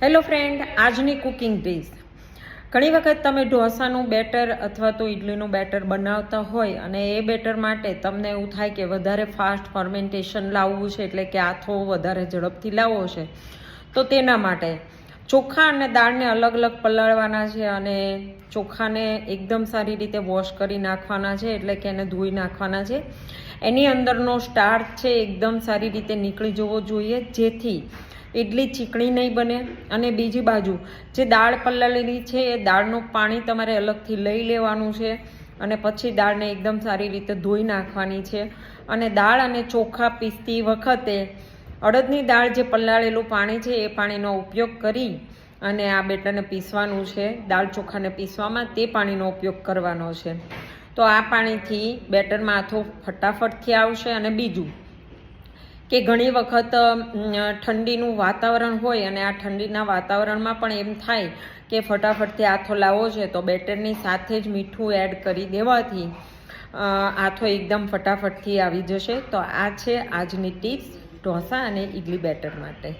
Hello friend આજની cooking dish ઘણી વખત તમે ઢોસાનું બેટર અથવા તો ઇડલીનું બેટર બનાવતા હોય અને એ બેટર માટે તમને એવું થાય કે વધારે ફાસ્ટ ફર્મેન્ટેશન લાવવું છે એટલે કે આથો વધારે ઝડપથી લાવવો છે. તો તેના માટે ચોખા અને દાળને અલગ અલગ પલાળવાના છે અને ચોખાને એકદમ સારી રીતે વોશ કરી નાખવાના છે એટલે કે એને ધોઈ નાખવાના છે. એની અંદરનો સ્ટાર્ચ છે એકદમ સારી રીતે નીકળી જવો જોઈએ જેથી ઇડલી ચીકણી નહીં બને. અને બીજી બાજુ, જે દાળ પલાળેલી છે, એ દાળનું પાણી તમારે અલગથી લઈ લેવાનું છે અને પછી દાળને એકદમ સારી રીતે ધોઈ નાખવાની છે. અને દાળ અને ચોખા પીસતી વખતે અડદની દાળ જે પલાળેલું પાણી છે, એ પાણીનો ઉપયોગ કરી અને આ બેટરને પીસવાનું છે. દાળ ચોખાને પીસવામાં તે પાણીનો ઉપયોગ કરવાનો છે. તો આ પાણીથી બેટરમાં આથો ફટાફટથી આવશે. અને બીજું કે ઘણી વખત ઠંડીનું વાતાવરણ હોય અને આ ઠંડીના વાતાવરણમાં પણ એમ થાય કે ફટાફટથી આથો લાવવો છે, તો બેટરની સાથે જ મીઠું એડ કરી દેવાથી આથો એકદમ ફટાફટથી આવી જશે. તો આ છે આજની ટિપ્સ, ઢોસા અને ઇડલી બેટર માટે.